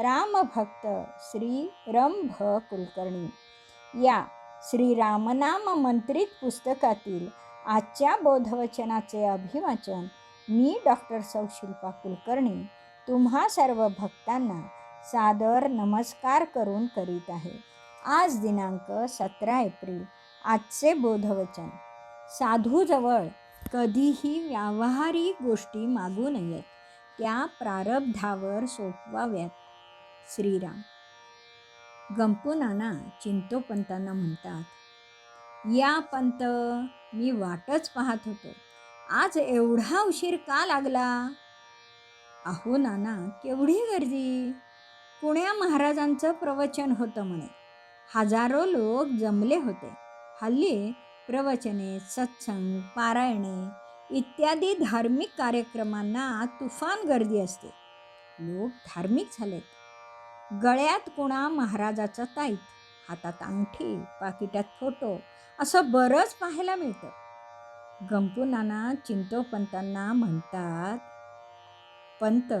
रामभक्त श्री रंभ कुलकर्णी. या श्री रामनाम मंत्रित पुस्तकातील आजच्या बोधवचनाचे अभिवाचन मी डॉक्टर सौशिल्पा कुलकर्णी तुम्हा सर्व भक्तांना सादर नमस्कार करून करीत आहे. आज दिनांक सतरा एप्रिल आजचे बोधवचन. साधूजवळ कधीही व्यावहारिक गोष्टी मागू नयेत. त्या प्रारब्धावर सोपवाव्यात. श्रीराम. गंपू नाना चिंतोपंतांना म्हणतात या पंत मी वाटच पाहत होतो. आज एवढा उशीर का लागला? अहो नाना केवढी गर्दी. पुण्या महाराजांचं प्रवचन होतं म्हणे. हजारो लोक जमले होते. हल्ली प्रवचने सत्संग पारायणे इत्यादी धार्मिक कार्यक्रमांना तुफान गर्दी असते. लोक धार्मिक झालेत. गळ्यात कोणा महाराजाचं ताईत. हातात अंगठी पाकिटात फोटो असं बरंच पाहायला मिळतं. गंपू नाना चिंतोपंतांना म्हणतात पंत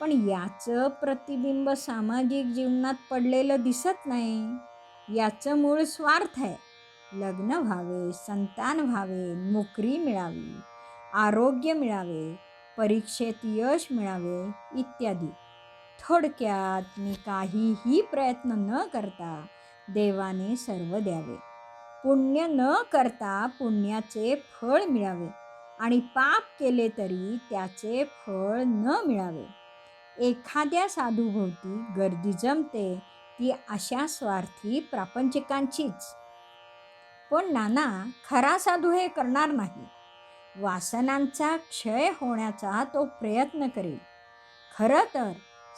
पण याचं प्रतिबिंब सामाजिक जीवनात पडलेलं दिसत नाही. याचं मूळ स्वार्थ आहे. लग्न व्हावे संतान व्हावे नोकरी मिळावी आरोग्य मिळावे परीक्षेत यश मिळावे इत्यादी. थोडक्यात मी काहीही प्रयत्न न करता देवाने सर्व द्यावे. पुण्य न करता पुण्याचे फळ मिळावे आणि पाप केले तरी त्याचे फळ न मिळावे. एखाद्या साधूभोवती गर्दी जमते ती अशा स्वार्थी प्रापंचिकांचीच. पण नाना खरा साधू हे करणार नाही. वासनांचा क्षय होण्याचा तो प्रयत्न करेल. खरं तर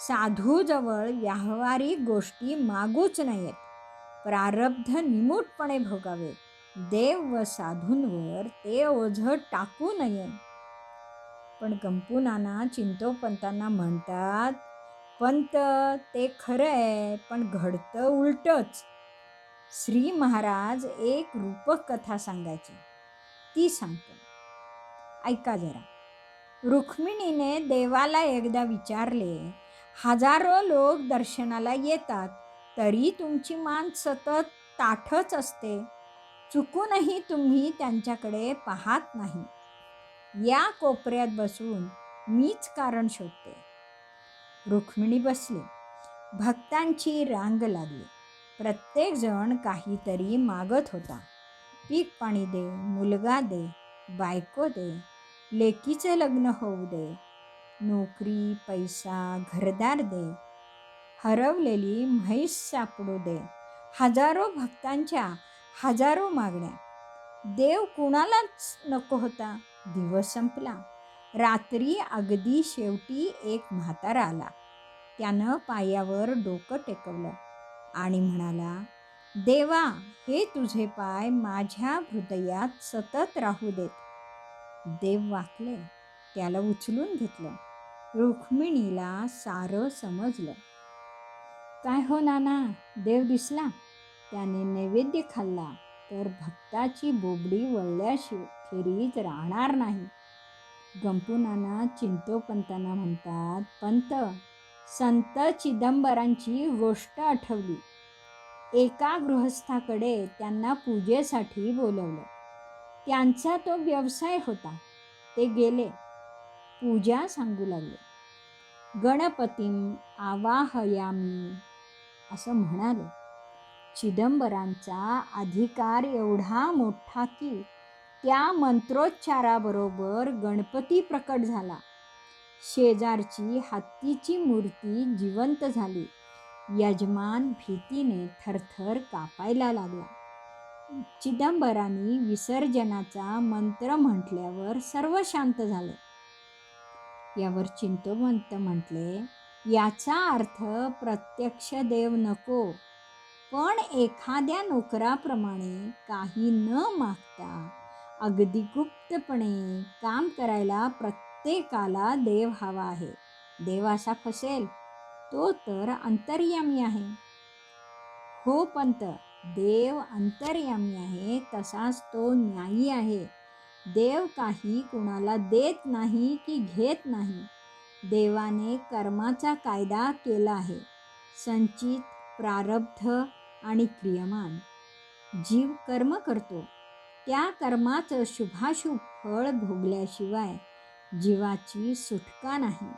साधूजवळ व्यावहारिक गोष्टी मागूच नयेत प्रारब्ध निमूटपणे भोगावे. देव व साधूंवर ते ओझं टाकू नये. पण गंपूनाना चिंतोपंतांना म्हणतात पंत ते खरं आहे पण घडतं उलटच. श्री महाराज एक रूपक कथा सांगायची. ती सांगतो. ऐका जरा. रुक्मिणीने देवाला एकदा विचारले हजारो लोक दर्शनाला येतात तरी तुमची मान सतत ताठच असते. चुकूनही तुम्ही त्यांच्याकडे पाहत नाही. या कोपऱ्यात बसून मीच कारण शोधते. रुक्मिणी बसली. भक्तांची रांग लागली. प्रत्येकजण काहीतरी मागत होता. पीक पाणी दे मुलगा दे बायको दे लेकीचं लग्न होऊ दे नोकरी पैसा घरदार दे. हरवलेली म्हैस सापडू दे. हजारो भक्तांच्या हजारो मागण्या. देव कुणालाच नको होता. दिवस संपला. रात्री अगदी शेवटी एक म्हातारा आला. त्यानं पायावर डोकं टेकवलं आणि म्हणाला देवा हे तुझे पाय माझ्या हृदयात सतत राहू देत. देव वाकले त्याला उचलून घेतलं. रुक्मिणीला सारं समजलं. काय हो नाना देव दिसला त्याने नैवेद्य खाल्ला तर भक्ताची बोबडी वळल्याशिवखेरीत राहणार नाही. गंपू नाना चिंतोपंतांना म्हणतात पंत संत चिदंबरांची गोष्ट आठवली. एका गृहस्थाकडे त्यांना पूजेसाठी बोलवलं. त्यांचा तो व्यवसाय होता. ते गेले. पूजा सांगू लागले. गणपतीम आवाहयामी असं म्हणाले. चिदंबरांचा अधिकार एवढा मोठा की त्या मंत्रोच्चाराबरोबर गणपती प्रकट झाला. शेजारची हत्तीची मूर्ती जिवंत झाली. यजमान भीतीने थरथर कापायला लागला. चिदंबरांनी विसर्जनाचा मंत्र म्हटल्यावर सर्व शांत झाले. यावर चिंतोवंत म्हटले याचा अर्थ प्रत्यक्ष देव नको. पण एखाद्या नोकराप्रमाणे काही न मागता अगदी गुप्तपणे काम करायला प्रत्येकाला देव हवा आहे. देव असा फसेल तो तर अंतर्यामी आहे. हो पंत देव अंतर्यामी आहे तसाच तो न्यायी आहे. देव काही कुणाला देत नाही की घेत नाही. देवाने कर्माचा कायदा केला आहे. संचित प्रारब्ध आणि क्रियमान. जीव कर्म करतो. त्या कर्माचं शुभाशुभ फळ भोगल्याशिवाय जीवाची सुटका नाही.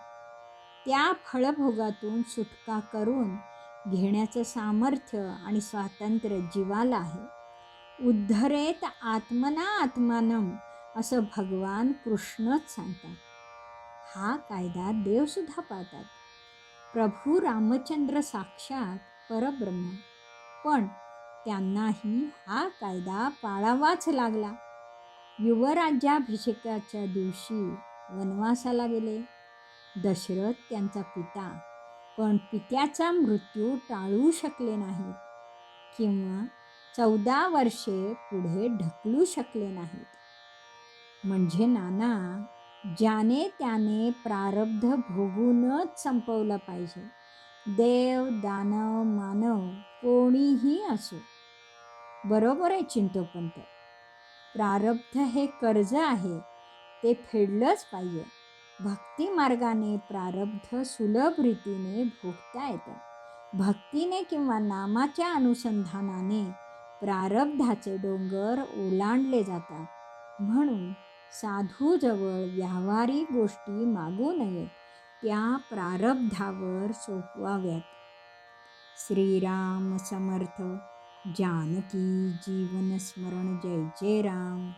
त्या फळभोगातून सुटका करून घेण्याचं सामर्थ्य आणि स्वातंत्र्य जीवाला आहे. उद्धरेत आत्मना आत्मानम असं भगवान कृष्णच सांगतात. हा कायदा देवसुद्धा पाळतात. प्रभू रामचंद्र साक्षात परब्रह्म. पण त्यांनाही हा कायदा पाळावाच लागला. युवराज्याभिषेकाच्या दिवशी वनवासाला गेले. दशरथ त्यांचा पिता पण पित्याचा मृत्यू टाळू शकले नाहीत किंवा चौदा वर्षे पुढे ढकलू शकले नाहीत. म्हणजे नाना ज्याने त्याने प्रारब्ध भोगूनच संपवलं पाहिजे. देव दानव मानव कोणीही असो. बरोबर आहे चिंतोपंत. प्रारब्ध हे कर्ज आहे ते फेडलंच पाहिजे. भक्ती मार्गाने प्रारब्ध सुलभ रीतीने भोगता येतं. भक्तीने किंवा नामाच्या अनुसंधानाने प्रारब्धाचे डोंगर ओलांडले जातात. म्हणून साधूजवळ व्यावहारिक गोष्टी मागू नयेत त्या प्रारब्धावर सोपवाव्यात. श्रीराम समर्थ जानकी जीवन स्मरण जय जय राम.